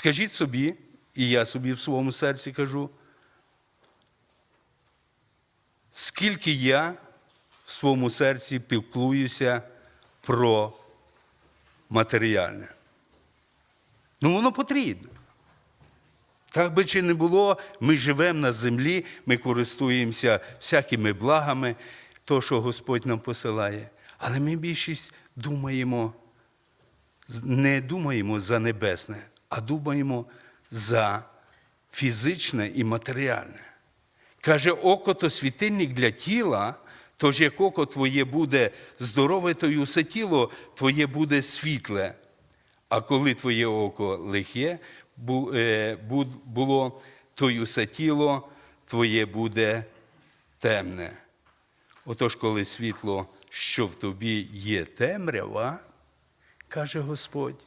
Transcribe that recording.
Скажіть собі, і я собі в своєму серці кажу, скільки я в своєму серці піклуюся про матеріальне. Ну, воно потрібно. Так би чи не було, ми живемо на землі, ми користуємося всякими благами, то, що Господь нам посилає. Але ми більшість думаємо, не думаємо за небесне, а думаємо за фізичне і матеріальне. Каже, око то світильник для тіла, тож як око твоє буде здорове, то й усе тіло твоє буде світле. А коли твоє око лихе е, бу- було, то й усе тіло твоє буде темне. Отож, коли світло, що в тобі є темрява, каже Господь,